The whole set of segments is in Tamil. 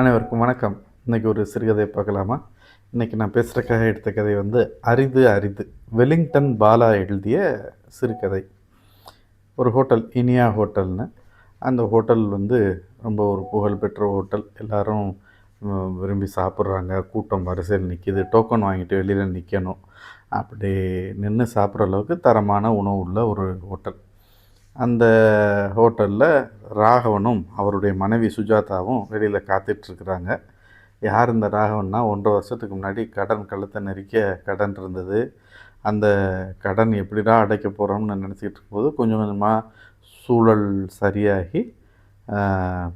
அனைவருக்கும் வணக்கம். இன்றைக்கி ஒரு சிறுகதை பார்க்கலாமா? இன்றைக்கி நான் பேசுகிறக்காக எடுத்த கதை வந்து அரிது அரிது. வெலிங்டன் பாலா எழுதிய சிறுகதை ஒரு ஹோட்டல் இனியா ஹோட்டல்னு. அந்த ஹோட்டல் வந்து ரொம்ப ஒரு புகழ்பெற்ற ஹோட்டல். எல்லோரும் விரும்பி சாப்பிட்றாங்க. கூட்டம் வரிசையில் நிற்கிது டோக்கன் வாங்கிட்டு வெளியில் நிற்கணும் அப்படி நின்று சாப்பிட்ற அளவுக்கு தரமான உணவு உள்ள ஒரு ஹோட்டல். அந்த ஹோட்டலில் ராகவனும் அவருடைய மனைவி சுஜாதாவும் வெளியில் காத்துட்ருக்குறாங்க. யார் இந்த ராகவன்னா ஒன்றரை வருஷத்துக்கு முன்னாடி கடன் கழுத்தை நெரிக்க கடன் இருந்தது. அந்த கடன் எப்படிடா அடைக்க போகிறோம்னு நினச்சிக்கிட்டு இருக்கும்போது கொஞ்சம் கொஞ்சமாக சூழல் சரியாகி ஆஹ்,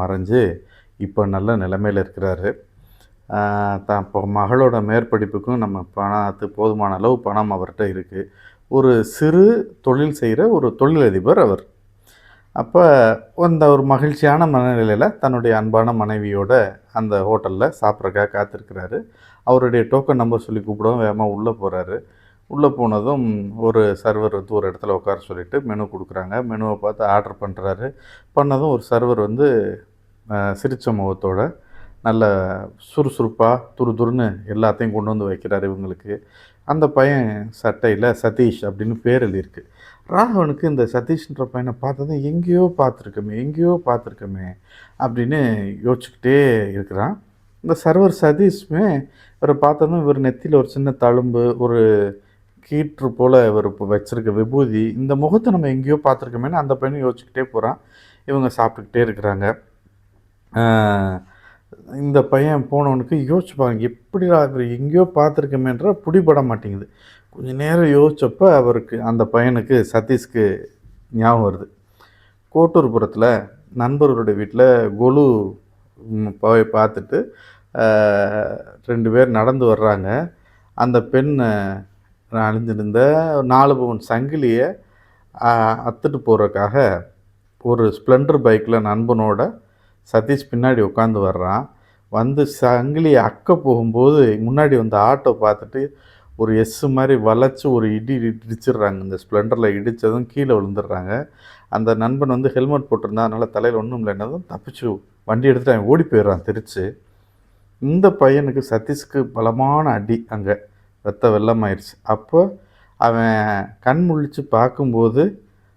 மறைஞ்சு இப்போ நல்ல நிலைமையில் இருக்கிறாரு. தான் இப்போ மகளோட மேற்படிப்புக்கும் நம்ம பணத்து போதுமான அளவு பணம் அவர்கிட்ட இருக்குது ஒரு சிறு தொழில் செய்கிற ஒரு தொழிலதிபர் அவர். அப்போ அந்த ஒரு மகிழ்ச்சியான மனநிலையில் தன்னுடைய அன்பான மனைவியோட அந்த ஹோட்டலில் சாப்பிட்றக்காக காத்திருக்கிறாரு. அவருடைய டோக்கன் நம்பர் சொல்லி கூப்பிடவும் வேகமாக உள்ளே போகிறாரு உள்ளே போனதும் ஒரு சர்வர் வந்து ஒரு இடத்துல உட்கார சொல்லிட்டு மெனு கொடுக்குறாங்க. மெனுவை பார்த்து ஆர்டர் பண்ணுறாரு. பண்ணதும் ஒரு சர்வர் வந்து சிரித்த முகத்தோட நல்ல சுறுசுறுப்பாக துரு துருன்னு எல்லாத்தையும் கொண்டு வந்து வைக்கிறாரு இவங்களுக்கு. அந்த பையன் சட்டையில் சதீஷ் அப்படின்னு பேர் எழுதியிருக்கு. ராகவனுக்கு இந்த சதீஷ்ன்ற பையனை பார்த்ததும் எங்கேயோ பார்த்துருக்கோமே எங்கேயோ பார்த்துருக்கோமே அப்படின்னு யோசிச்சுக்கிட்டே இருக்கிறான். இந்த சர்வர் சதீஷுமே இவரை பார்த்ததும் இவர் நெத்தியில் ஒரு சின்ன தழும்பு ஒரு கீற்று போல் இவர் இப்போ வச்சுருக்க விபூதி இந்த முகத்தை நம்ம எங்கேயோ பார்த்துருக்கோமேன்னு அந்த பையனும் யோசிச்சுக்கிட்டே போகிறான் இவங்க சாப்பிட்டுக்கிட்டே இருக்கிறாங்க. இந்த பையன் போனவனுக்கு யோசிச்சு பாருங்க எப்படிடா இவர் எங்கேயோ பார்த்துருக்கமேன்ற பிடிபட மாட்டேங்குது. கொஞ்ச நேரம் யோசித்தப்போ அவருக்கு அந்த பையனுக்கு சதீஷ்க்கு ஞாபகம் வருது. கோட்டூர்புரத்தில் நண்பர்களுடைய வீட்டில் கொலு போய் பார்த்துட்டு ரெண்டு பேர் நடந்து வர்றாங்க. அந்த பெண் ஆஹ், அணிஞ்சிருந்த நாலு பவுன் சங்கிலியை அத்துட்டு போகிறதுக்காக ஒரு ஸ்ப்ளெண்டர் பைக்கில் நண்பனோட சதீஷ் பின்னாடி உட்காந்து வர்றான். வந்து சங்கிலியை அக்க போகும்போது முன்னாடி வந்த ஆட்டோ பார்த்துட்டு ஒரு எஸ் மாதிரி வளைச்சி ஒரு இடி இடிச்சிடுறாங்க. இந்த ஸ்ப்ளெண்டரில் இடித்ததும் கீழே விழுந்துடுறாங்க. அந்த நண்பன் வந்து ஹெல்மெட் போட்டிருந்தா அதனால் தலையில் ஒன்றும் இல்லைன்னதும் தப்பிச்சு வண்டி எடுத்துட்டு அவன் ஓடி போயிடுறான் திருச்சு. இந்த பையனுக்கு சதீஷ்க்கு பலமான அடி அங்கே. ரத்த வெள்ளமாயிருச்சு. அப்போ அவன் கண் முழிச்சு பார்க்கும்போது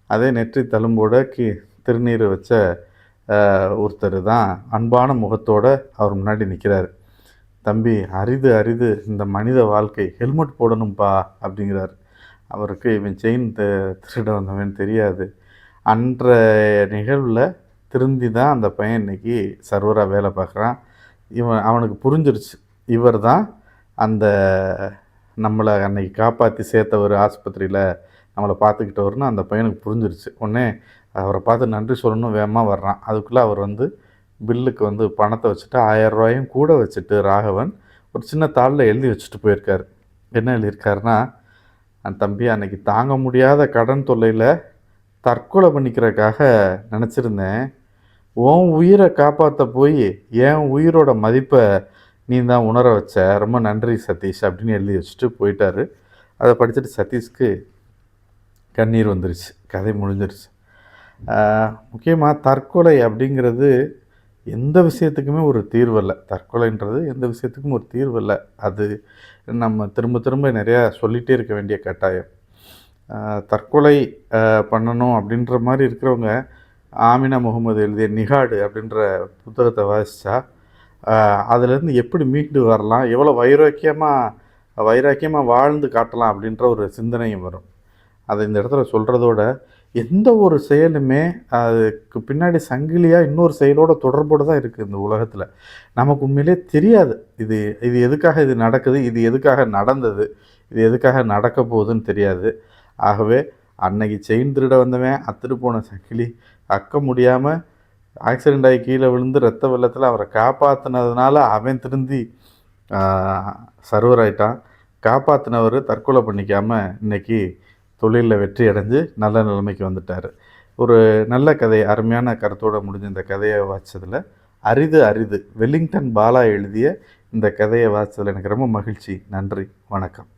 அதே நெற்றி தழும்போட கீ திருநீர் வச்ச ஒருத்தர் தான் அன்பான முகத்தோடு அவர் முன்னாடி நிற்கிறார் தம்பி அரிது அரிது இந்த மனித வாழ்க்கை ஹெல்மெட் போடணும்ப்பா அப்படிங்கிறார். அவருக்கு இவன் செயின் திருட வந்தவன் தெரியாது. அன்றைய நிகழ்வில் திருந்தி தான் அந்த பையன் இன்னைக்கு சர்வராக வேலை பார்க்குறான். இவன் அவனுக்கு புரிஞ்சிருச்சு. இவர் தான் அந்த நம்மளை அன்னைக்கு காப்பாற்றி சேர்த்தவர் ஆஸ்பத்திரியில் நம்மளை பார்த்துக்கிட்டவர்னு அந்த பையனுக்கு புரிஞ்சிருச்சு. உடனே அவரை பார்த்து நன்றி சொல்லணும் வேகமாக வர்றான். அதுக்குள்ளே அவர் வந்து பில்லுக்கு வந்து பணத்தை வச்சுட்டு ஆயிரம் ரூபாயும் கூட வச்சுட்டு ராகவன் ஒரு சின்ன தாளில் எழுதி வச்சுட்டு போயிருக்கார். என்ன எழுதியிருக்காருன்னா தம்பி அன்னைக்கு தாங்க முடியாத கடன் தொல்லையில் தற்கொலை பண்ணிக்கிறக்காக நினச்சிருந்தேன். உன் உயிரை காப்பாற்ற போய் என் உயிரோட மதிப்பை நீ தான் உணர வச்ச. ரொம்ப நன்றி சதீஷ் அப்படின்னு எழுதி வச்சுட்டு போயிட்டாரு. அதை படிச்சுட்டு சதீஷ்க்கு கண்ணீர் வந்துருச்சு. கதை முடிஞ்சிருச்சு. முக்கியமாக தற்கொலை அப்படிங்கிறது எந்த விஷயத்துக்குமே ஒரு தீர்வல்ல. தற்கொலைன்றது எந்த விஷயத்துக்கும் ஒரு தீர்வு இல்லை அது நம்ம திரும்ப திரும்ப நிறையா சொல்லிகிட்டே இருக்க வேண்டிய கட்டாயம். தற்கொலை பண்ணணும் அப்படின்ற மாதிரி இருக்கிறவங்க ஆமினா முகமது எழுதிய நிகாடு அப்படின்ற புத்தகத்தை வாசித்தா அதுலேருந்து எப்படி மீண்டு வரலாம்? எவ்வளோ வைராக்கியமாக வைராக்கியமாக வாழ்ந்து காட்டலாம் அப்படின்ற ஒரு சிந்தனையும் வரும். அதை இந்த இடத்துல சொல்கிறதோட எந்த ஒரு செயலுமே அதுக்கு பின்னாடி சங்கிலியாக இன்னொரு செயலோட தொடர்போடு தான் இருக்குது இந்த உலகத்தில். நமக்கு உண்மையிலே தெரியாது. இது இது எதுக்காக இது நடக்குது? இது எதுக்காக நடந்தது? இது எதுக்காக நடக்க போகுதுன்னு தெரியாது. ஆகவே அன்னைக்கு செயின் திருட வந்தவன் அத்துட்டு போன சங்கிலி அக்க முடியாமல் ஆக்சிடெண்ட் ஆகி கீழே விழுந்து ரத்த வெள்ளத்தில் அவரை காப்பாற்றினதுனால அவன் திருந்தி சர்வர் ஆயிட்டான். காப்பாற்றினவர் தற்கொலை பண்ணிக்காமல் இன்னைக்கு தொழிலில் வெற்றி அடைஞ்சு நல்ல நிலைமைக்கு வந்துட்டார். ஒரு நல்ல கதை அருமையான கருத்தோடு முடிஞ்ச இந்த கதையை வாசித்ததில் அரிது அரிது வெல்லிங்டன் பாலா எழுதிய இந்த கதையை வாசித்ததில் எனக்கு ரொம்ப மகிழ்ச்சி. நன்றி வணக்கம்.